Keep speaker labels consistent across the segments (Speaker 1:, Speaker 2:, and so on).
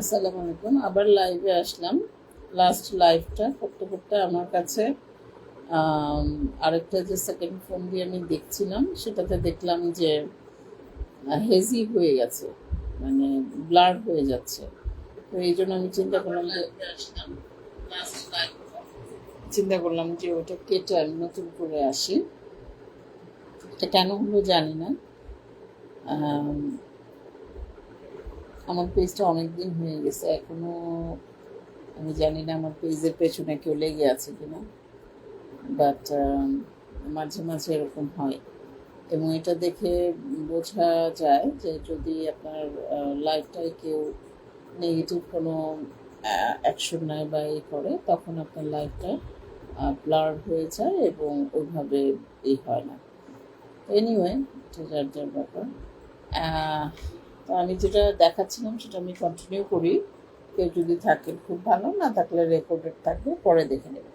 Speaker 1: আসসালামু আলাইকুম। আবার লাইভে আসলাম। লাস্ট লাইভটা করতে করতে আমার কাছে আরেকটা যে সেকেন্ড ফোন দিয়ে আমি দেখছিলাম, সেটাতে দেখলাম যে হেজি হয়ে গেছে মানে ব্লার হয়ে যাচ্ছে। তো এই জন্য আমি চিন্তা করলাম চিন্তা করলাম যে ওটা কেটে আমি নতুন করে আসি। এটা কেন হলো জানি না। আমার পেজটা অনেক দিন হয়ে গেছে, এখনও আমি জানি না আমার পেজের পেছনে কেউ লেগে আছে কিনা। বাট মাঝে মাঝে এরকম হয়। এবং এটা দেখে বোঝা যায় যে যদি আপনার লাইফটায় কেউ নেগেটিভ কোনো অ্যাকশন নেয় বা এই করে, তখন আপনার লাইফটা ব্লার হয়ে যায় এবং ওইভাবে এই হয় না। এনিওয়ে এটা যার যার ব্যাপার। আমি যেটা দেখাচ্ছিলাম সেটা আমি কন্টিনিউ করি। কেউ যদি থাকে খুব ভালো, না থাকলে রেকর্ডেড থাকবে, পরে দেখে নেবে।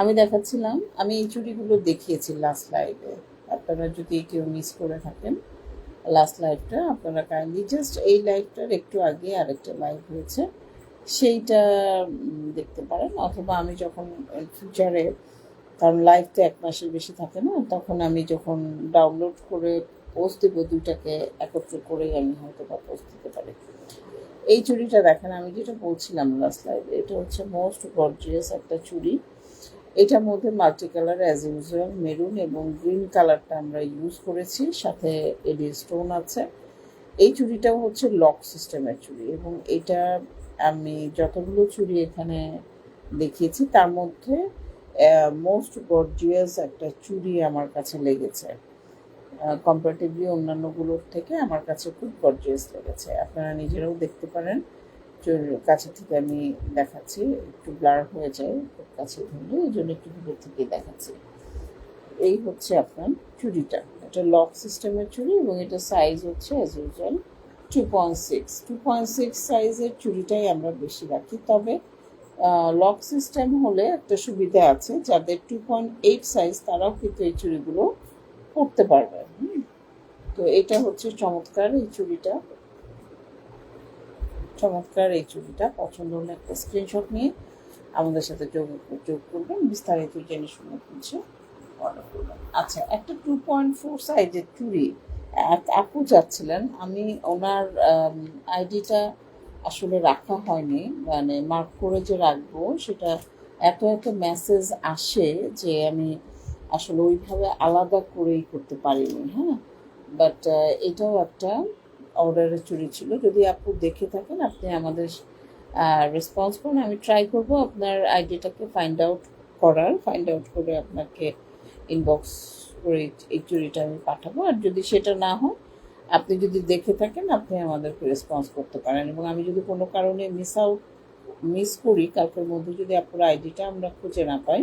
Speaker 1: আমি দেখাচ্ছিলাম, আমি এই চুড়িগুলো দেখিয়েছি লাস্ট লাইভে আপনারা যদি কেউ মিস করে থাকেন লাস্ট লাইভটা আপনারা কাইন্ডলি জাস্ট এই লাইভটার একটু আগে আরেকটা লাইভ হয়েছে। সেইটা দেখতে পারেন। অথবা আমি যখন ফিউচারে কারণ লাইভ তো এক মাসের বেশি থাকে না, তখন আমি যখন ডাউনলোড করে পোস্ট দেবো, দুইটাকে একত্র করেই আমি হয়তো বা পোস্ট দিতে পারি। এই চুড়িটা দেখেন, আমি যেটা বলছিলাম লাস্ট লাইভে এটা হচ্ছে মোস্ট গর্জিয়াস একটা চুড়ি। এটার মধ্যে multi colour as usual maroon এবং গ্রিন কালারটা আমরা ইউজ করেছি, সাথে এডি স্টোন আছে। এই চুড়িটাও হচ্ছে লক সিস্টেমের চুড়ি এবং এটা আমি যতগুলো চুড়ি এখানে দেখিয়েছি, তার মধ্যে মোস্ট গর্জিয়াস একটা চুড়ি আমার কাছে লেগেছে। কম্পারেটিভলি অন্যান্যগুলোর থেকে আমার কাছে খুব গর্জিয়াস লেগেছে। আপনারা নিজেরাও দেখতে পারেন। কাছে থেকে আমি দেখাচ্ছি। একটু ব্লার হয়ে যায়, খুব কাছে ধরলে এই জন্য একটু দূর থেকে দেখাচ্ছি। এই হচ্ছে আপনার চুড়িটা। এটা লক সিস্টেমের চুড়ি এবং এটা সাইজ হচ্ছে as usual two point six two point six সাইজের চুড়িটাই আমরা বেশি রাখি। তবে লক সিস্টেম হলে একটা সুবিধা আছে। যাদের টু পয়েন্ট এইট সাইজ তারাও কিন্তু এই চুড়িগুলো পরতে পারবে। তো এটা হচ্ছে চমৎকার এই চুড়িটা। চমৎকার এই চুড়িটা। পছন্দ হলে একটা স্ক্রিনশট নিয়ে আমাদের সাথে যোগ যোগ করবেন। বিস্তারিত জেনে শুনে বুঝে অর্ডার করবেন। আচ্ছা একটা টু পয়েন্ট ফোর সাইজের চুড়ি এক আপু যাচ্ছিলেন। আমি ওনার আইডিটা আসলে রাখা হয়নি। মানে মার্ক করে যে রাখব, সেটা এত এত মেসেজ আসে যে আমি আসলে ওইভাবে আলাদা করেই করতে পারিনি হ্যাঁ? বাট এটাও একটা অর্ডারের চুরি ছিল। যদি আপু দেখে থাকেন, আপনি আমাদের রেসপন্স করুন। আমি ট্রাই করব আপনার আইডিটাকে ফাইন্ড আউট করার ফাইন্ড আউট করে আপনাকে ইনবক্স করে এই চুরিটা আমি পাঠাবো। আর যদি সেটা না হয়, আপনি যদি দেখে থাকেন, আপনি আমাদেরকে রেসপন্স করতে পারেন। এবং আমি যদি কোনো কারণে মিস আউট মিস করি, কালকের মধ্যে যদি আপনার আইডিটা আমরা খুঁজে না পাই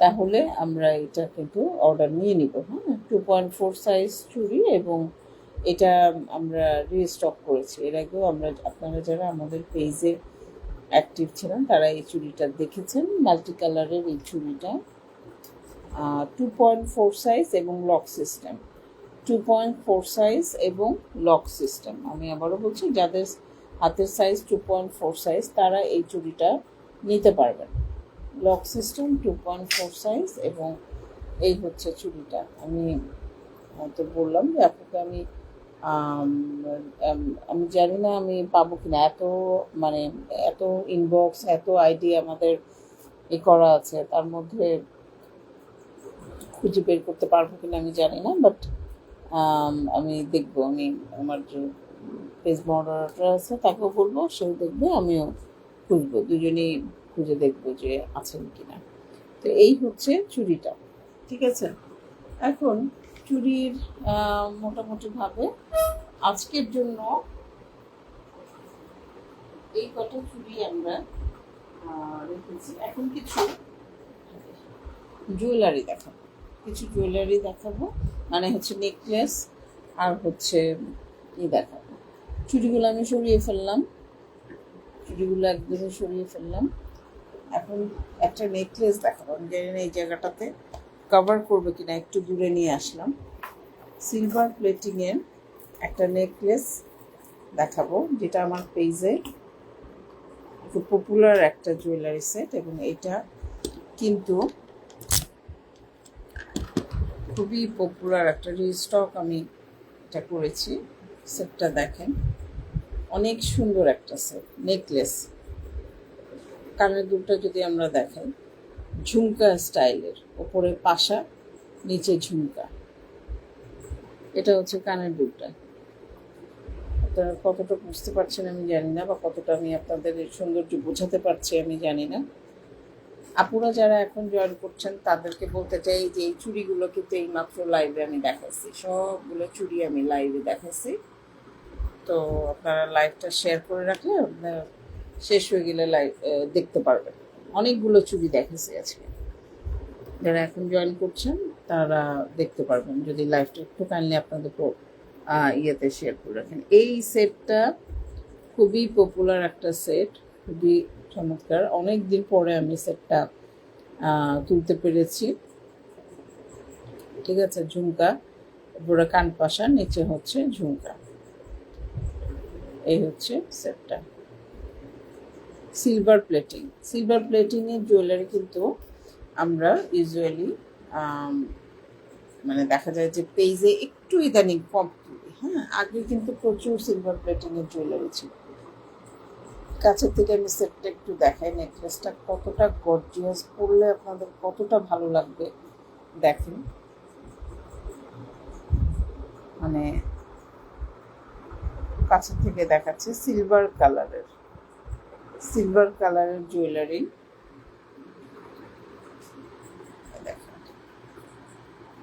Speaker 1: তাহলে আমরা এটা কিন্তু অর্ডার নিয়ে নিব হ্যাঁ? টু পয়েন্ট ফোর সাইজ চুড়ি এবং এটা আমরা রিস্টক করেছি। এর আগেও আমরা, আপনারা যারা আমাদের পেজে অ্যাক্টিভ ছিলেন, তারা এই চুড়িটা দেখেছেন মাল্টি কালারের এই চুড়িটা। টু পয়েন্ট ফোর সাইজ এবং lock system two point four size এবং লক সিস্টেম আমি আবারও বলছি, যাদের হাতের size two point four size তারা এই চুড়িটা নিতে পারবেন। Lock system two point four size এবং এই হচ্ছে চুড়িটা। আমি হয়তো বললাম যে আপনাকে আমি আম, জানি না আমি পাবো কিনা। এত মানে এত ইনবক্স এত আইডি আমাদের এ করা আছে তার মধ্যে খুঁজে বের করতে পারব কিনা আমি জানি না বাট আমি দেখব। আমি আমার যে পেজ মডারেটর আছে তাকেও বলব সেও দেখবে আমিও খুঁজবো। দুজনেই খুঁজে দেখব যে আছেন কিনা। তো এই হচ্ছে চুড়িটা ঠিক আছে? এখন চুরির মোটামুটিভাবে আজকের জন্য এই কটা চুরি আমরা রেখেছি। এখন কিছু জুয়েলারি দেখাবো। কিছু জুয়েলারি দেখাবো মানে হচ্ছে নেকলেস আর হচ্ছে ই দেখাবো। চুড়িগুলো আমি সরিয়ে ফেললাম। চুড়িগুলো একদমই সরিয়ে ফেললাম। এখন একটা নেকলেস দেখাবো। আমি জানি না এই জায়গাটাতে কভার করবে কিনা, একটু দূরে নিয়ে আসলাম। সিলভার প্লেটিংয়ের একটা নেকলেস দেখাবো, যেটা আমার পেজে খুব পপুলার একটা জুয়েলারি সেট এবং এটা কিন্তু খুবই পপুলার একটা রিস্টক আমি এটা করেছি। সেটটা দেখেন। অনেক সুন্দর একটা সেট নেকলেস কানের দুলটা যদি আমরা দেখাই, ঝুমকা স্টাইলের, ওপরে পাশা, নিচে ঝুমকা। এটা হচ্ছে কানের দুলটা। আপনারা কতটা বুঝতে পারছেন আমি জানি না, বা কতটা আমি আপনাদের সৌন্দর্য বোঝাতে পারছি আমি জানি না। আপুরা যারা এখন জয়েন করছেন, তাদেরকে বলতে চাই যে এই চুড়িগুলো কিন্তু এই মাত্র লাইভে আমি দেখাচ্ছি সবগুলো চুড়ি আমি লাইভে দেখাচ্ছি তো আপনারা লাইভটা শেয়ার করে রাখলে আপনারা শেষ হয়ে গেলে লাইভ দেখতে পারবেন। অনেকগুলো চুড়ি দেখাচ্ছি আজকে। যারা এখন জয়েন করছেন, তারা দেখতে পারবেন। যদি লাইভটা একটু কাইন্ডলি আপনাদের ইয়েতে শেয়ার করে রাখেন। এই সেটটা খুবই পপুলার একটা সেট খুবই চমৎকার। অনেক দিন পরে আমি সেটটা তুলতে পেরেছি। ঠিক আছে, ঝুমকা। উপরে কান পাশা, নিচে হচ্ছে ঝুমকা। এই হচ্ছে সেটটা সিলভার প্লেটিং সিলভার প্লেটিং এর জুয়েলারি কিন্তু আমরা ইউজুয়ালি মানে দেখা যায় যে পেজে একটু ইদানিং কম হ্যাঁ? আগে কিন্তু প্রচুর সিলভার প্লেটিং এর জুয়েলারি ছিল। কাছের থেকে আমি সেটটা একটু দেখাই নেকলেসটা কতটা গর্জিয়াস পরলে আপনাদের কতটা ভালো লাগবে দেখেন। মানে কাছের থেকে দেখাচ্ছে সিলভার কালারের সিলভার কালারের জুয়েলারি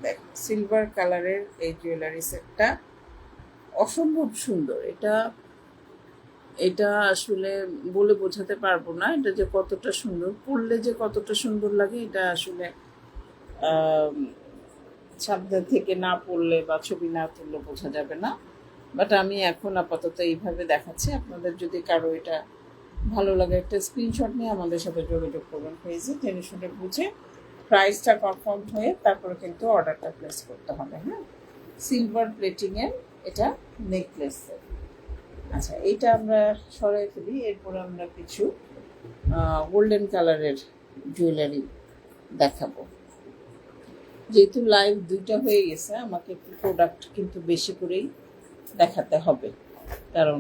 Speaker 1: দেখ সিলভার কালারের এই জুয়েলারি সেটটা অসম্ভব সুন্দর। এটা এটা আসলে বলে বোঝাতে পারব না, এটা যে কতটা সুন্দর। পড়লে যে কতটা সুন্দর লাগে, এটা আসলে সামনে থেকে না পড়লে বা ছবি না তুললে বোঝা যাবে না। বাট আমি এখন আপাতত এইভাবে দেখাচ্ছি। আপনাদের যদি কারও এটা ভালো লাগে একটা স্ক্রিনশট নিয়ে আমাদের সাথে যোগাযোগ করবেন পেজে জেনে শুনে বুঝে প্রাইসটা কনফার্ম হয়ে তারপরে কিন্তু অর্ডারটা প্লেস করতে হবে হ্যাঁ? সিলভার প্লেটিংয়ের এটা নেকলেস আচ্ছা এইটা আমরা সরাই ফেলি। এরপরে আমরা কিছু গোল্ডেন কালারের জুয়েলারি দেখাবো। যেহেতু লাইভ দুইটা হয়ে গেছে, আমাকে একটু প্রোডাক্ট কিন্তু বেশি করেই দেখাতে হবে। কারণ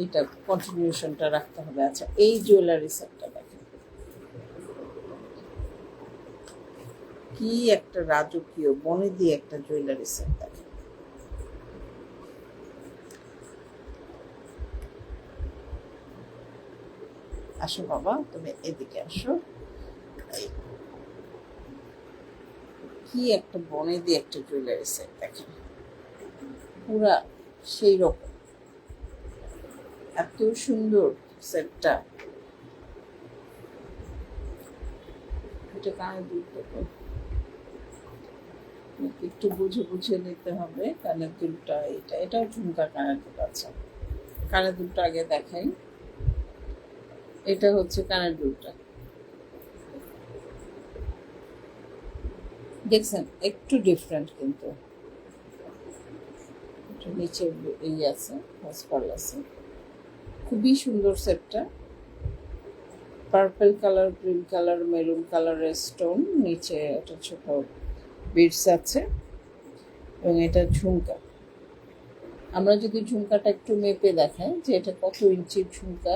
Speaker 1: এইটা কন্ট্রিবিউশনটা রাখতে হবে। আচ্ছা এই জুয়েলারি সেটটা দেখেন। কি একটা রাজকীয়, বনে দিয়ে একটা জুয়েলারি সেট দেখেন। আসো বাবা, তুমি এদিকে আসো। কি একটা বনে দিয়ে একটা জুয়েলারি সেট দেখেন। পুরা সেই রকম। এত সুন্দর সেটটা। একটু বুঝে বুঝে নিতে হবে, কানের দুলটা এটা, এটাও ঝুমকা কানের দুল আছে। কানের দুলটা আগে দেখাই। এটা হচ্ছে কানের দুলটা। দেখছেন, একটু ডিফারেন্ট কিন্তু। নিচে এই আছে হসপাল আছে। খুবই সুন্দর সেটটা। Purple colour green colour maroon কালারের স্টোন নিচে একটা ছোট বিটস আছে এবং এটা ঝুমকা। আমরা যদি ঝুমকাটা একটু মেপে দেখাই যে এটা কত ইঞ্চির ঝুমকা,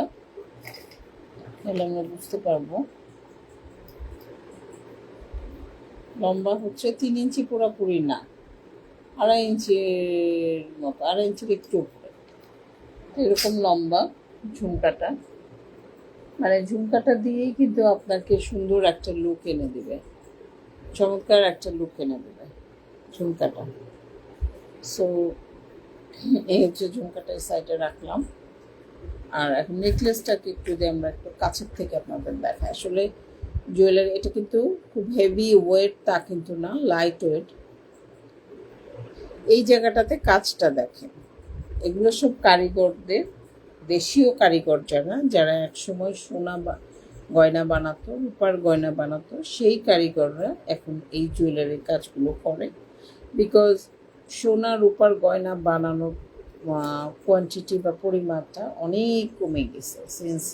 Speaker 1: তাহলে আমরা বুঝতে পারব। লম্বা হচ্ছে তিন ইঞ্চি পুরোপুরি না, আড়াই ইঞ্চির মতো, আড়াই ইঞ্চির একটু উপরে। এরকম লম্বা। ঝুমকাটা। মানে ঝুমকাটা দিয়েই কিন্তু আপনাকে সুন্দর একটা লুক এনে দেবে। চমৎকার একটা লুক এনে দেবে ঝুমকাটা। সো এই হচ্ছে ঝুমকাটা সাইডে রাখলাম। আর এখন নেকলেসটাকে একটু যদি আমরা একটু কাছের থেকে আপনাদের দেখাই। আসলে জুয়েলারি এটা কিন্তু খুব হেভি ওয়েট তা কিন্তু না লাইট ওয়েট এই জায়গাটাতে কাজটা দেখেন। এগুলো সব কারিগরদের দেশীয় কারিগর যারা যারা একসময় সোনা বা গয়না বানাতো, রূপার গয়না বানাতো, সেই কারিগররা এখন এই জুয়েলারির কাজগুলো করে। বিকজ সোনা, রূপার গয়না বানানোর কোয়ান্টিটি বা পরিমাণটা অনেক কমে গেছে সিন্স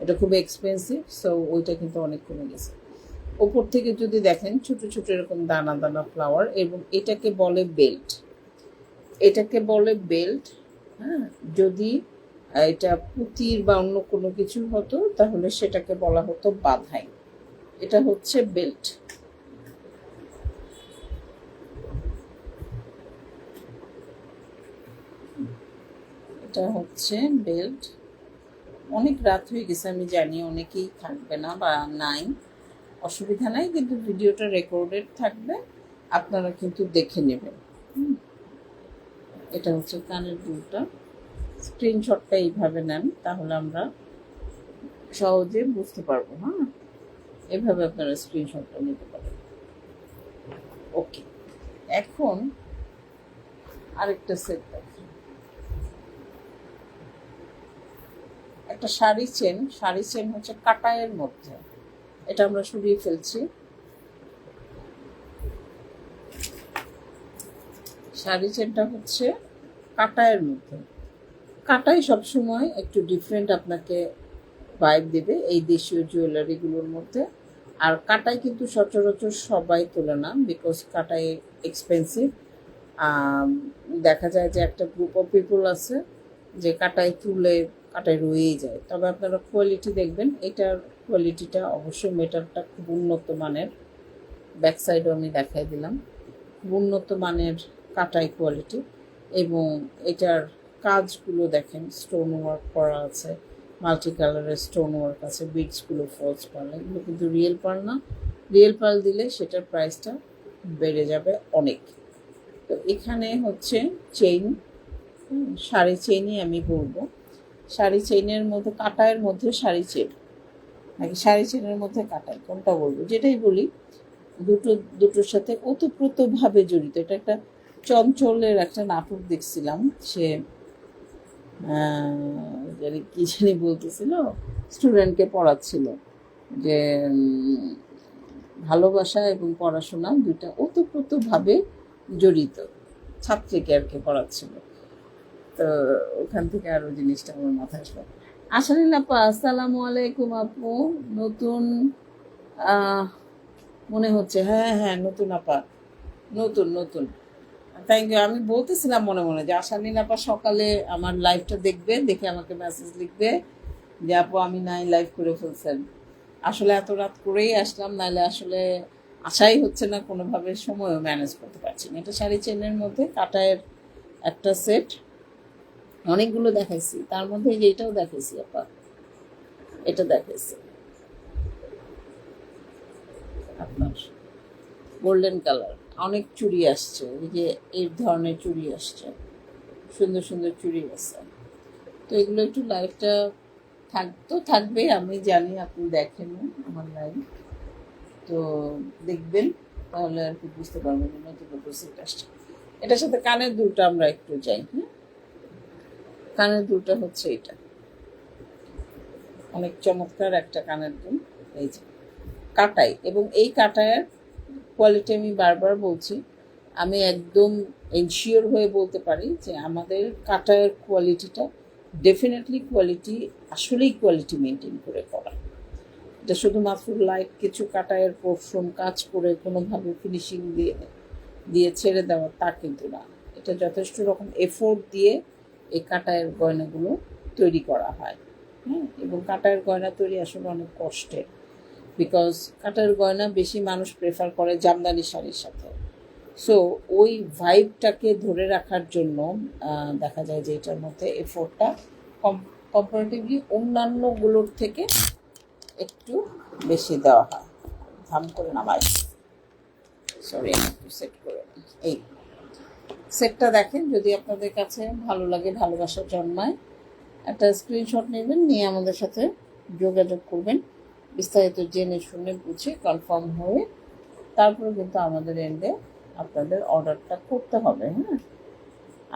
Speaker 1: এটা খুব এক্সপেন্সিভ সো ওইটা কিন্তু অনেক কমে গেছে। ওপর থেকে যদি দেখেন, ছোট ছোট এরকম দানা দানা ফ্লাওয়ার এবং এটাকে বলে বেল্ট এটাকে বলে বেল্ট হ্যাঁ যদি এটা পুতির বা অন্য কোনো কিছু হতো, তাহলে সেটাকে বলা হতো বাধাই। এটা হচ্ছে বেল্ট। এটা হচ্ছে বেল্ট। অনেক রাত হয়ে গেছে, আমি জানি অনেকেই থাকবে না বা নাই। অসুবিধা নাই, কিন্তু ভিডিওটা রেকর্ডেড থাকবে, আপনারা কিন্তু দেখে নেবেন। এটা হচ্ছে কানের দুলটা। স্ক্রিনশটটা এইভাবে নেন, তাহলে আমরা সহজে বুঝতে পারব হ্যাঁ? এভাবে আপনারা স্ক্রিনশটটা নিতে পারেন। ওকে। এখন আরেকটা সেট দেখেন। একটা শাড়ি চেন শাড়ি চেন হচ্ছে কাটায়ের মধ্যে। এটা আমরা সরিয়ে ফেলছি। শাড়ি চেনটা হচ্ছে কাটায়ের মধ্যে। কাটাই সবসময় একটু ডিফারেন্ট আপনাকে ভাইব দেবে এই দেশীয় জুয়েলারিগুলোর মধ্যে। আর কাটাই কিন্তু সচরাচর সবাই তোলে না বিকজ কাটাই এক্সপেন্সিভ দেখা যায় যে একটা গ্রুপ অফ পিপল আছে যে কাটাই তুলে কাটাই রয়েই যায়। তবে আপনারা কোয়ালিটি দেখবেন, এটার কোয়ালিটিটা অবশ্যই মেটালটা খুব উন্নত মানের। ব্যাক সাইডও আমি দেখাই দিলাম। খুব উন্নত মানের কাটাই কোয়ালিটি এবং এটার কাজগুলো দেখেন স্টোন ওয়ার্ক করা আছে মাল্টি কালারের স্টোন ওয়ার্ক আছে বিটসগুলো ফলস পার্ল, এগুলো কিন্তু রিয়েল পার্ল না। রিয়েল পার্ল দিলে সেটার প্রাইসটা বেড়ে যাবে অনেক। তো এখানে হচ্ছে চেইন শাড়ি চেইনই আমি বলব। শাড়ি চেইনের মধ্যে কাটায়ের মধ্যে শাড়ি চেন নাকি শাড়ি চেইনের মধ্যে কাটাই, কোনটা বলব? যেটাই বলি, দুটো, দুটোর সাথে ওতপ্রোতভাবে জড়িত। এটা একটা চঞ্চলের একটা নাটক দেখছিলাম, সে জানি কি জানি বলতেছিল স্টুডেন্টকে পড়াচ্ছিল যে ভালোবাসা এবং পড়াশোনা দুটা ওতপ্রোতভাবে জড়িত, ছাত্রীকে আর কি পড়াচ্ছিল। তো ওখান থেকে আরও জিনিসটা আমার মাথায় আসলো। আশারিন আপা, আসসালামু আলাইকুম আপু, নতুন মনে হচ্ছে হ্যাঁ হ্যাঁ নতুন আপা, নতুন নতুন। থ্যাংক ইউ আমি বলতেছিলাম মনে মনে যে আশারিন আপা সকালে আমার লাইভটা দেখবে দেখে আমাকে মেসেজ লিখবে যে, আপু, আমি নাই লাইভ করে ফেলছেন। আসলে এত রাত করেই আসলাম নাহলে আসলে আশাই হচ্ছে না কোনোভাবে সময়ও ম্যানেজ করতে পারছি না। এটা শাড়ি চেনের মধ্যে, কাটায়ের একটা সেট অনেকগুলো দেখাইছি। তার মধ্যে যে এটাও দেখাইছি, আপা। এটা দেখাইছি। আপনার গোল্ডেন কালার অনেক চুড়ি আসছে, এই যে এই ধরনের চুড়ি আসছে, সুন্দর সুন্দর চুড়ি আছে তো এগুলো একটু লাইভটা থাকতো থাকবে আমি জানি আপনি দেখেন আমার লাইভ তো দেখবেন, তাহলে আর কি বুঝতে পারবেন নতুন সেট আসছে। এটার সাথে কানের দুলটা আমরা একটু যাই হ্যাঁ কানের দুলটা হচ্ছে এটা। অনেক চমৎকার একটা কানের দুল, এই যে কাটাই। এবং এই কাটায়ের কোয়ালিটি আমি বারবার বলছি, আমি একদম এনশিওর হয়ে বলতে পারি যে আমাদের কাটায়ের কোয়ালিটিটা ডেফিনেটলি কোয়ালিটি আসলেই কোয়ালিটি মেনটেন করে করা। এটা শুধুমাত্র লাইট কিছু কাটায়ের পোর্শন কাজ করে কোনোভাবে ফিনিশিং দিয়ে দিয়ে ছেড়ে দেওয়া তা কিন্তু না। এটা যথেষ্ট রকম এফোর্ট দিয়ে এই কাটায়ের গয়নাগুলো তৈরি করা হয়। হ্যাঁ এবং কাটায়ের গয়না তৈরি আসলে অনেক কষ্টের। বিকজ কাটার গয়না বেশি মানুষ প্রেফার করে জামদানি শাড়ির সাথে। সো ওই ভাইবটাকে ধরে রাখার জন্য দেখা যায় যে এটার মধ্যে এফোর্টটা কম কম্পারেটিভলি অন্যান্যগুলোর থেকে একটু বেশি দেওয়া হয়। ধাম করে নামাই। সরি একটু সেট করে। এই সেটটা দেখেন, যদি আপনাদের কাছে ভালো লাগে, ভালোবাসা জন্মায়, একটা স্ক্রিনশট নেবেন, নিয়ে আমাদের সাথে যোগাযোগ করবেন। বিস্তারিত জেনে শুনে বুঝে কনফার্ম হয়ে তারপরে কিন্তু আমাদের এন্ডে আপনাদের অর্ডারটা করতে হবে হ্যাঁ?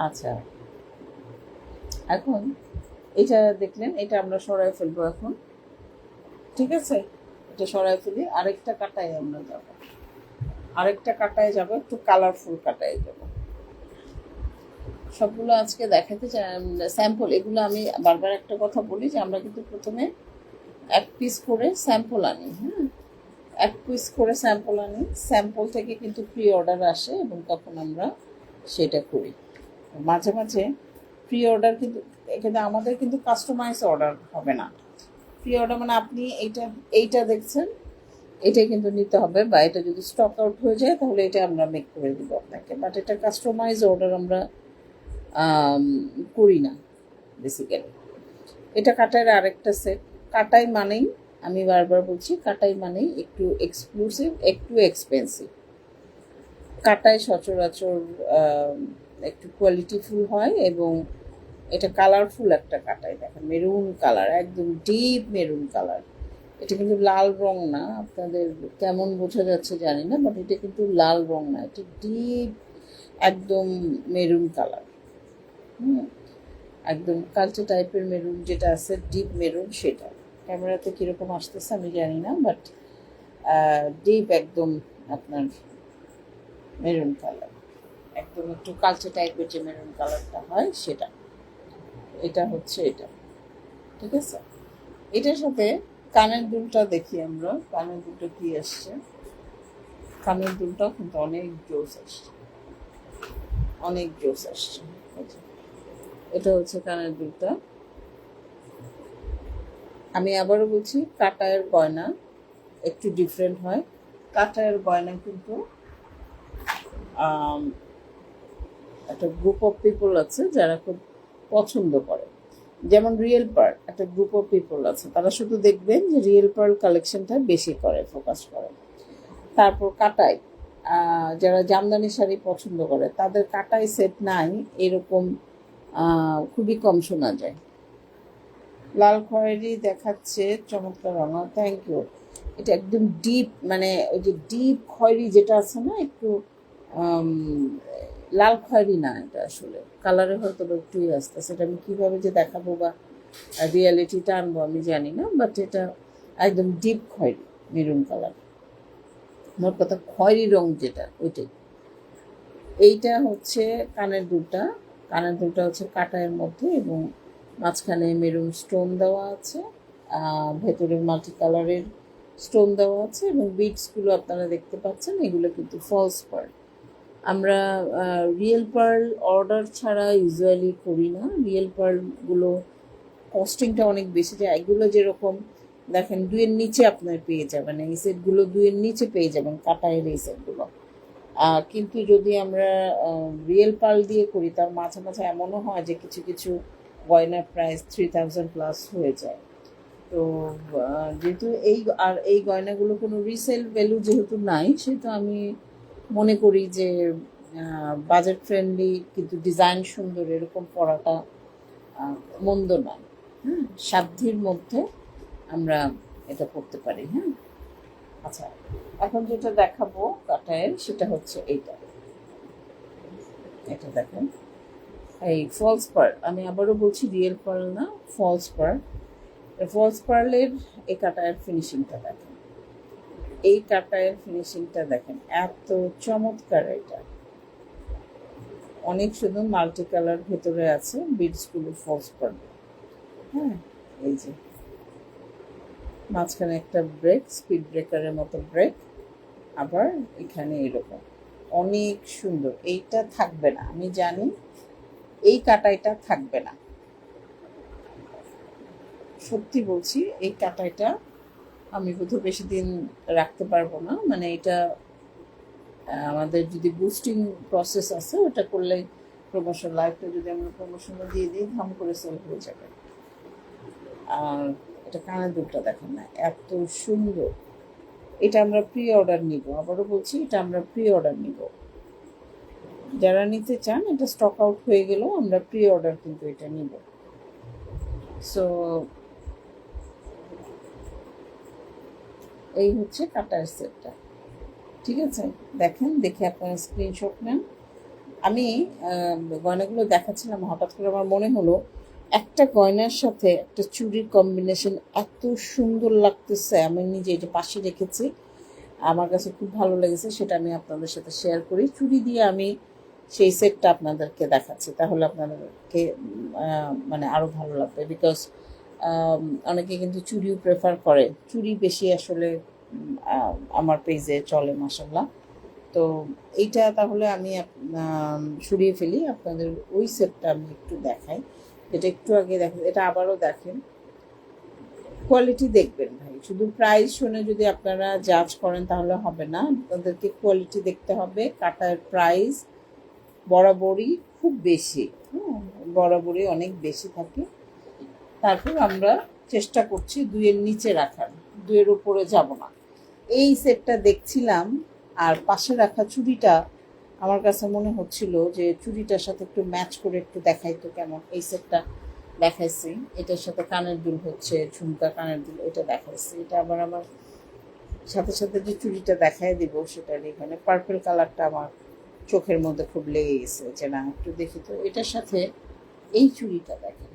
Speaker 1: আচ্ছা। এখন এটা দেখলেন, এটা আমরা সরাই ফেলব এখন। ঠিক আছে? এটা সরাই ফেলি, আরেকটা কাটায় আমরা যাব। আরেকটা কাটায় যাব, একটু কালারফুল কাটায় যাব। সবগুলো আজকে দেখাতে চাই স্যাম্পল এগুলো আমি বারবার একটা কথা বলি যে আমরা কিন্তু প্রথমে এক পিস করে স্যাম্পল আনি হ্যাঁ এক পিস করে স্যাম্পল আনি। স্যাম্পল থেকে কিন্তু প্রি অর্ডার আসে এবং তখন আমরা সেটা করি। মাঝে মাঝে প্রি অর্ডার কিন্তু এখানে আমাদের কিন্তু কাস্টমাইজ অর্ডার হবে না। প্রি অর্ডার মানে আপনি এইটা এইটা দেখছেন এটাই কিন্তু নিতে হবে বা এটা যদি স্টক আউট হয়ে যায় তাহলে এটা আমরা মেক করে দিব আপনাকে। বাট এটা কাস্টমাইজ অর্ডার আমরা করি না বেসিক্যালি এটা কাটার আরেকটা সেট কাটাই মানেই, আমি বারবার বলছি, কাটাই মানেই একটু এক্সক্লুসিভ একটু এক্সপেন্সিভ কাটাই সচরাচর একটু কোয়ালিটিফুল হয় এবং এটা কালারফুল একটা কাটাই। দেখেন মেরুন কালার একদম ডিপ মেরুন কালার এটা কিন্তু লাল রং না, আপনাদের কেমন বোঝা যাচ্ছে জানি না বাট এটা কিন্তু লাল রং না, এটা ডিপ একদম মেরুন কালার হুম, একদম কালচে টাইপের মেরুন যেটা আছে ডিপ মেরুন সেটা। ক্যামেরাতে কীরকম আসতেছে আমি জানি না বাট ডিপ একদম আপনার মেরুন কালার একদম একটু কালচে টাইপের যে মেরুন কালারটা হয় সেটা। এটা হচ্ছে এটা। ঠিক আছে? এটার সাথে কানের দুলটা দেখি আমরা। কানের দুলটা কি আসছে? কানের দুলটাও কিন্তু অনেক জোস আসছে। অনেক জোস আসছে। এটা হচ্ছে কানের দুলটা। আমি আবারও বলছি, কাটায়ের গয়না একটু ডিফারেন্ট হয়। কাটায়ের গয়না কিন্তু একটা গ্রুপ অফ পিপল আছে যারা খুব পছন্দ করে। যেমন রিয়েল পার্ল একটা গ্রুপ অফ পিপল আছে। তারা শুধু দেখবেন যে রিয়েল পার্ল কালেকশনটা বেশি করে ফোকাস করে। তারপর কাটাই যারা জামদানি শাড়ি পছন্দ করে, তাদের কাটাই সেট নাই, এরকম খুবই কম শোনা যায়। লাল খয়েরি দেখাচ্ছে, চমৎকার রঙা। থ্যাংক ইউ এটা একদম ডিপ মানে ওই যে ডিপ খয়েরি যেটা আছে না, একটু লাল খয়েরি না এটা আসলে। কালারে হয়তো বা একটুই আসতে সেটা আমি কীভাবে যে দেখাবো বা রিয়ালিটিটা আনব আমি জানি না বাট এটা একদম ডিপ খয়েরি মেরুন কালার মোট কথা খয়েরি রং যেটা, ওইটাই। এইটা হচ্ছে কানের দুলটা কানের দুলটা হচ্ছে কাটায়ের মধ্যে এবং মাঝখানে মেরুন স্টোন দেওয়া আছে ভেতরে মাল্টি কালারের স্টোন দেওয়া আছে এবং বিটসগুলো আপনারা দেখতে পাচ্ছেন, এগুলো কিন্তু ফলস পার্ল আমরা রিয়েল পার্ল অর্ডার ছাড়া ইউজুয়ালি করি না। রিয়েল পার্লগুলো কস্টিংটা অনেক বেশি যায় এগুলো যেরকম, দেখেন দুইয়ের নিচে আপনার পেয়ে যাবেন, এই সেটগুলো দুইয়ের নিচে পেয়ে যাবেন কাটায়ের এই সেটগুলো কিন্তু যদি আমরা রিয়েল পার্ল দিয়ে করি, তার মাঝে মাঝে এমনও হয় যে কিছু কিছু গয়নার প্রাইস থ্রি থাউজেন্ড প্লাস হয়ে যায়। তো যেহেতু এই আর এই গয়নাগুলো কোনো রিসেল ভ্যালু যেহেতু নাই সেহেতু আমি মনে করি যে বাজেট ফ্রেন্ডলি কিন্তু ডিজাইন সুন্দর এরকম আহ, মন্দ নয়। হ্যাঁ সাধ্যের মধ্যে আমরা এটা করতে পারি হ্যাঁ। আচ্ছা এখন যেটা দেখাবো কাটায়ের সেটা হচ্ছে এইটা। এটা দেখেন। এই ফলস পার্ল আমি আবারও বলছি রিয়েল পার্ল না ফলস পার্ল ফলস পার্লের এই কাটায়ের ফিনিশিংটা দেখেন। এই কাটায়ের ফিনিশিংটা দেখেন, এত চমৎকার এটা। অনেক শুধু মাল্টি কালার ভেতরে আছে বিটসগুলো ফলস পার্ল হ্যাঁ এই যে। মাঝখানে একটা ব্রেক স্পিড ব্রেকারের মতো ব্রেক আবার এখানে এরকম। অনেক সুন্দর, এইটা থাকবে না। আমি জানি এই কাটাইটা থাকবে না। সত্যি বলছি, এই কাটাইটা আমি বোধহয় বেশি দিন রাখতে পারব না। মানে এটা আমাদের যদি বুস্টিং প্রসেস আছে, ওটা করলে প্রমোশন লাইফটা যদি আমরা প্রমোশনে দিয়ে দিই ধাম করে সেল হয়ে যাবে। আর এটা কানের দুলটা দেখেন না, এত সুন্দর। এটা আমরা প্রি অর্ডার নিব। আবারও বলছি, এটা আমরা প্রি অর্ডার নিব। যারা নিতে চান, এটা স্টক আউট হয়ে গেলেও আমরা প্রি অর্ডার কিন্তু এটা নিব। সো এই হচ্ছে কাটার সেটটা। ঠিক আছে? দেখেন, দেখে আপনারা স্ক্রিনশট নেন। আমি গয়নাগুলো দেখাচ্ছিলাম, হঠাৎ করে আমার মনে হলো, একটা গয়নার সাথে একটা চুরির কম্বিনেশন এত সুন্দর লাগতেছে। আমি নিজে এটা পাশে রেখেছি, আমার কাছে খুব ভালো লেগেছে, সেটা আমি আপনাদের সাথে শেয়ার করি। চুরি দিয়ে আমি সেই সেটটা আপনাদেরকে দেখাচ্ছি, তাহলে আপনাদেরকে মানে আরও ভালো লাগবে। বিকজ অনেকে কিন্তু চুরিও প্রেফার করে। চুরি বেশি আসলে আমার পেজে চলে মাসাল্লাহ তো এইটা তাহলে আমি সরিয়ে ফেলি। আপনাদের ওই সেটটা আমি একটু দেখাই। এটা একটু আগে দেখেন, এটা আবারও দেখেন। কোয়ালিটি দেখবেন ভাই। শুধু প্রাইস শুনে যদি আপনারা জাজ করেন তাহলে হবে না। আপনাদেরকে কোয়ালিটি দেখতে হবে, কাটার প্রাইস বরাবরই খুব বেশি হ্যাঁ বরাবরই অনেক বেশি থাকে। তারপর আমরা চেষ্টা করছি দুইয়ের নিচে রাখার, দুইয়ের উপরে যাব না। এই সেটটা দেখছিলাম, আর পাশে রাখা চুড়িটা আমার কাছে মনে হচ্ছিল যে চুড়িটার সাথে একটু ম্যাচ করে একটু দেখাইতো কেমন। এই সেটটা দেখাইছি, এটার সাথে কানের দুল হচ্ছে, ঝুমকা কানের দুল, এটা দেখাইছি। এটা আবার আমার সাথে সাথে যে চুড়িটা দেখাই দিব সেটার এখানে পার্পল কালারটা আমার চোখের মধ্যে খুব লেগে গেছে যে, না, একটু দেখি তো। এটার সাথে এই চুড়িটা দেখেন।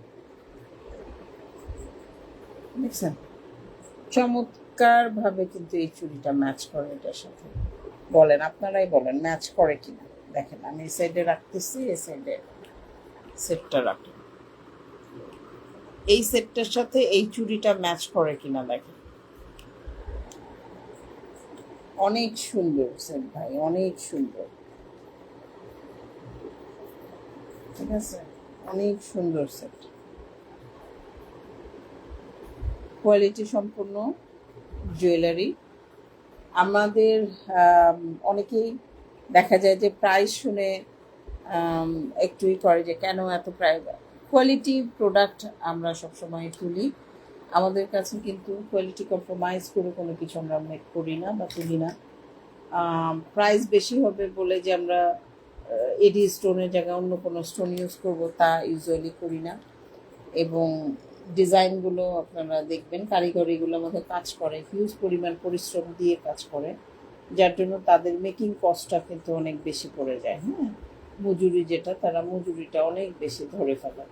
Speaker 1: দেখছেন? চমৎকার ভাবে কিন্তু এই চুড়িটা ম্যাচ করে এটার সাথে। বলেন, আপনারাই বলেন, ম্যাচ করে কিনা? দেখেন, আমি এই সাইডে রাখতেছি, এই সাইডে সেটটা রাখি এই সেটটার সাথে এই চুড়িটা ম্যাচ করে কিনা দেখেন। অনেক সুন্দর সেট ভাই, অনেক সুন্দর। ঠিক আছে? অনেক সুন্দর সেট কোয়ালিটি সম্পূর্ণ জুয়েলারি আমাদের অনেকেই দেখা যায় যে প্রাইস শুনে একটুই করে যে কেন এত প্রাইস কোয়ালিটি প্রোডাক্ট আমরা সবসময় তুলি। আমাদের কাছে কিন্তু কোয়ালিটি কম্প্রোমাইজ করে কোনো কিছু আমরা মেক করি না বা তুলি না। প্রাইস বেশি হবে বলে যে আমরা এডি স্টোনের জায়গায় অন্য কোনো স্টোন ইউজ করব তা ইউজুয়ালি করি না। এবং ডিজাইনগুলো আপনারা দেখবেন, কারিগরিগুলো আমাদের কাজ করে হিউজ পরিমাণ পরিশ্রম দিয়ে কাজ করে, যার জন্য তাদের মেকিং কস্টটা কিন্তু অনেক বেশি পড়ে যায়। হ্যাঁ মজুরি যেটা, তারা মজুরিটা অনেক বেশি ধরে ফেলে।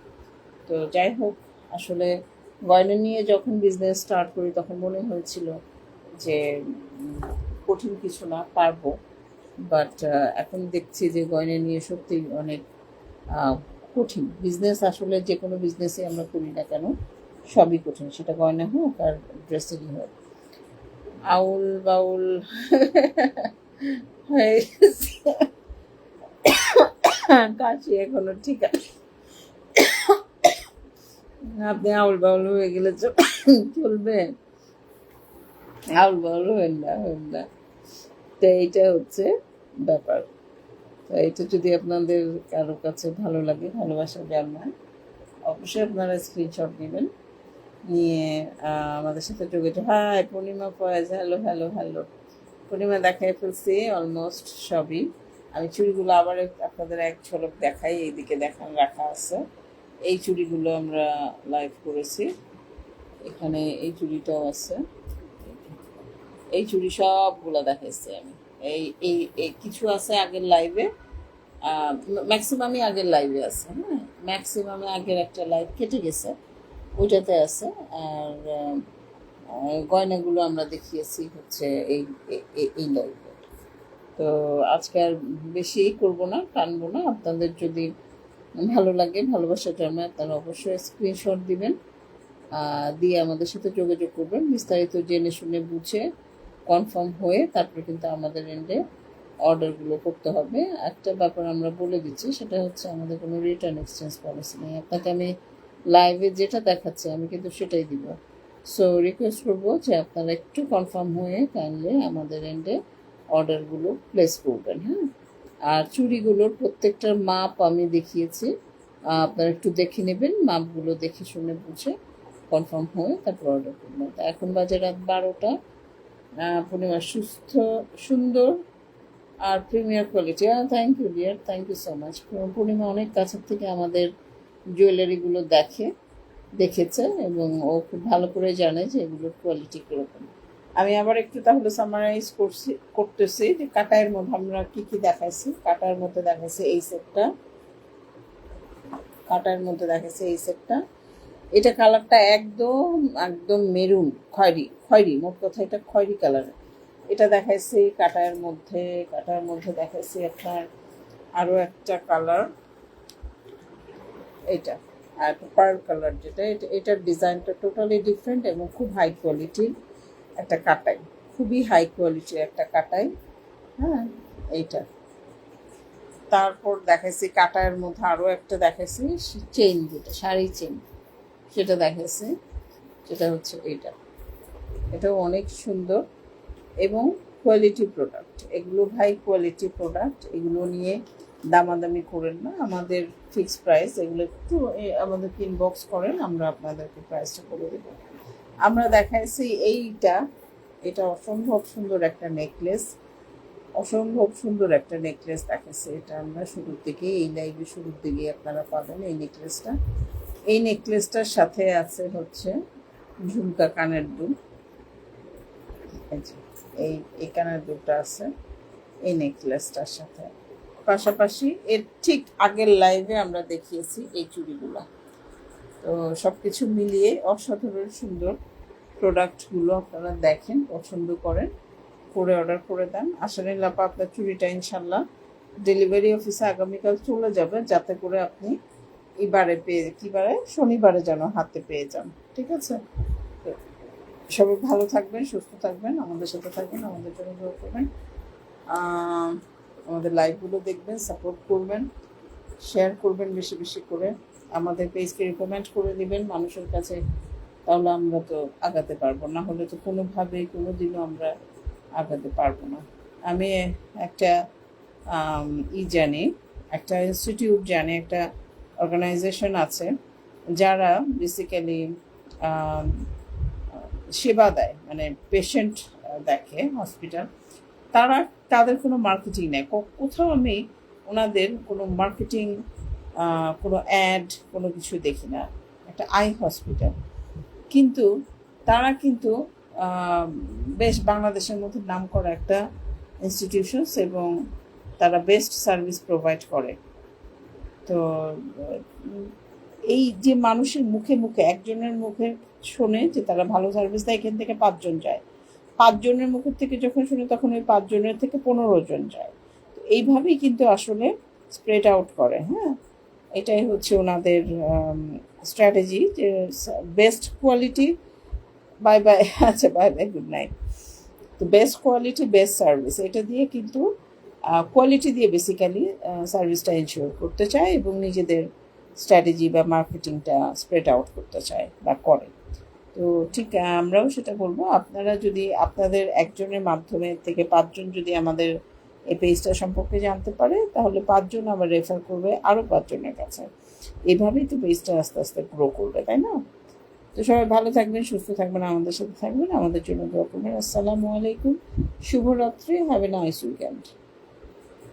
Speaker 1: তো যাই হোক, আসলে গয়না নিয়ে যখন বিজনেস স্টার্ট করি, তখন মনে হয়েছিল যে কঠিন কিছু না, পারব। বাট এখন দেখছি যে গয়না নিয়ে সত্যি অনেক কঠিন। বিজনেস আসলে যে কোনো বিজনেসে আমরা করি না কেন, সবই কঠিন। সেটা গয়না হোক আর ড্রেসেরই হোক। আউল বাউল হয়ে। কাশি এখনও ঠিক আছে। আপনি আউল বাউল হয়ে গেলে চলবে। আউল বাউল হবেন না হবেন না। তো এইটা হচ্ছে ব্যাপার। তো এটা যদি আপনাদের কারও কাছে ভালো লাগে ভালোবাসা জানবেন, অবশ্যই আপনারা স্ক্রিনশট নেবেন নিয়ে আমাদের সাথে যোগাযোগ। Hi, Purnima, Foyez hello hello hello Purnima দেখাই ফেলছি অলমোস্ট সবই। আমি চুড়িগুলো আবার আপনাদের এক ঝলক দেখাই, এইদিকে দেখান রাখা আছে। এই চুড়িগুলো আমরা লাইভ করেছি। এখানে এই চুড়িটাও আছে। এই চুড়ি সবগুলো দেখাইছি আমি। এই এই কিছু আছে আগের লাইভে ম্যাক্সিমামই আগের লাইভে আছে হ্যাঁ? ম্যাক্সিমামে আগের একটা লাইভ কেটে গেছে, ওইটাতে আছে। আর গয়নাগুলো আমরা দেখিয়েছি হচ্ছে এই, এই- লাইভে তো আজকে আর বেশি করব না, টানবো না। আপনাদের যদি ভালো লাগে ভালোবাসা জন্মায় আপনারা অবশ্যই স্ক্রিনশট দিবেন দিয়ে আমাদের সাথে যোগাযোগ করবেন। বিস্তারিত জেনে শুনে বুঝে কনফার্ম হয়ে তারপরে কিন্তু আমাদের এন্ডে অর্ডারগুলো করতে হবে। একটা ব্যাপার আমরা বলে দিচ্ছি, সেটা হচ্ছে আমাদের কোনো রিটার্ন এক্সচেঞ্জ পলিসি নেই। আপনাকে আমি লাইভে যেটা দেখাচ্ছি, আমি কিন্তু সেটাই দিব। সো রিকোয়েস্ট করব যে আপনারা একটু কনফার্ম হয়ে কাইন্ডলি আমাদের এন্ডে অর্ডারগুলো প্লেস করবেন হ্যাঁ? আর চুড়িগুলোর প্রত্যেকটার মাপ আমি দেখিয়েছি। আপনারা একটু দেখে নেবেন মাপগুলো দেখে শুনে বুঝে কনফার্ম হয়ে তারপর অর্ডার করবেন। তো এখন বাজে রাত বারোটা। পূর্ণিমা সুস্থ সুন্দর আর প্রিমিয়ার কোয়ালিটি হ্যাঁ thank you dear thank you so much Purnima অনেক কাছের থেকে আমাদের জুয়েলারিগুলো দেখে, দেখেছে এবং ও খুব ভালো করে জানে যে এগুলোর কোয়ালিটি কীরকম। আমি আবার একটু তাহলে সামারাইজ করছি, করতেছি যে কাটায়ের মধ্যে আমরা কী কী দেখাইছি। কাটার মধ্যে দেখাইছি এই সেটটা কাটার মধ্যে দেখাইছি এই সেটটা এটা কালারটা একদম একদম মেরুন, খয়েরি খয়েরি, মোট কথা এটা খয়েরি কালার। এটা দেখাইছি কাটার মধ্যে কাটার মধ্যে দেখাইছি আপনার আরও একটা কালার এটা আর পার্ল কালার যেটা, এটা, এটার ডিজাইনটা টোটালি ডিফারেন্ট এবং খুব হাই কোয়ালিটির একটা কাটাই। খুবই হাই কোয়ালিটির একটা কাটাই হ্যাঁ এইটা। তারপর দেখাইছি কাটায়ের মধ্যে আরও একটা দেখাইছি চেইন যেটা, শাড়ি চেইন সেটা দেখাইছি, যেটা হচ্ছে এইটা। এটাও অনেক সুন্দর এবং কোয়ালিটি প্রোডাক্ট এগুলো হাই কোয়ালিটি প্রোডাক্ট এগুলো নিয়ে দামাদামি করেন না। আমাদের ফিক্স প্রাইস এগুলো একটু আমাদেরকে ইনবক্স করেন, আমরা আপনাদেরকে প্রাইসটা করে দেব। আমরা দেখাইছি এইটা। এটা অসম্ভব সুন্দর একটা নেকলেস অসম্ভব সুন্দর একটা নেকলেস দেখাচ্ছে এটা আমরা শুরুর দিকে এই লাইভে শুরুর দিকেই আপনারা পাবেন এই নেকলেসটা এই নেকলেসটার সাথে আছে হচ্ছে ঝুমকা কানের দুল। এই এই কানের দুলটা আছে এই নেকলেসটার সাথে। পাশাপাশি এর ঠিক আগের লাইভে আমরা দেখিয়েছি এই চুড়িগুলা। তো সব কিছু মিলিয়ে অসাধারণ সুন্দর প্রোডাক্টগুলো আপনারা দেখেন, পছন্দ করেন, করে অর্ডার করে দেন। আসলে লাপা আপনার চুড়িটা ইনশাল্লাহ ডেলিভারি অফিসে আগামীকাল চলে যাবে, যাতে করে আপনি এবারে পেয়ে কিবারে শনিবারে যেন হাতে পেয়ে যান। ঠিক আছে? সবাই ভালো থাকবেন, সুস্থ থাকবেন, আমাদের সাথে থাকবেন, আমাদের জন্য দোয়া করবেন। আমাদের লাইভগুলো দেখবেন, সাপোর্ট করবেন, শেয়ার করবেন বেশি বেশি করে। আমাদের পেজকে রিকমেন্ড করে দিবেন মানুষের কাছে, তাহলে আমরা তো আগাতে পারব। না হলে তো কোনোভাবেই কোনো দিনও আমরা আগাতে পারব না। আমি একটা ই জানি, একটা ইনস্টিটিউট জানি, একটা অর্গানাইজেশন আছে, যারা বেসিক্যালি সেবা দেয় মানে পেশেন্ট দেখে হসপিটাল তারা, তাদের কোনো মার্কেটিং ক- কোথাও আমি ওনাদের কোনো মার্কেটিং কোনো অ্যাড কোনো কিছু দেখি না। একটা আই হসপিটাল কিন্তু তারা কিন্তু বেশ বাংলাদেশের মধ্যে নাম করা একটা ইনস্টিটিউশনস এবং তারা বেস্ট সার্ভিস প্রোভাইড করে। তো, এই যে মানুষের মুখে মুখে, একজনের মুখে শোনে যে তারা ভালো সার্ভিস দেয়, এখান থেকে পাঁচজন যায়। পাঁচজনের মুখের থেকে যখন শুনে, তখন ওই পাঁচজনের থেকে পনেরো জন যায়। তো এইভাবেই কিন্তু আসলে স্প্রেড আউট করে হ্যাঁ? এটাই হচ্ছে ওনাদের স্ট্র্যাটেজি যে বেস্ট কোয়ালিটি বাই বাই আচ্ছা বাই বাই গুড নাইট তো বেস্ট কোয়ালিটি বেস্ট সার্ভিস এটা দিয়ে কিন্তু কোয়ালিটি দিয়ে বেসিক্যালি সার্ভিসটা এনশিওর করতে চায় এবং নিজেদের স্ট্র্যাটেজি বা মার্কেটিংটা স্প্রেড আউট করতে চায় বা করে। তো ঠিক, আমরাও সেটা বলব। আপনারা যদি, আপনাদের একজনের মাধ্যমে থেকে পাঁচজন যদি আমাদের এই পেজটা সম্পর্কে জানতে পারে, তাহলে পাঁচজন আবার রেফার করবে আরও পাঁচজনের কাছে। এভাবেই তো পেজটা আস্তে আস্তে গ্রো করবে, তাই না? তো সবাই ভালো থাকবেন, সুস্থ থাকবেন, আমাদের সাথে থাকবেন। আমাদের জন্য দোয়া করবেন। আসসালামু আলাইকুম। শুভরাত্রি। Have a nice weekend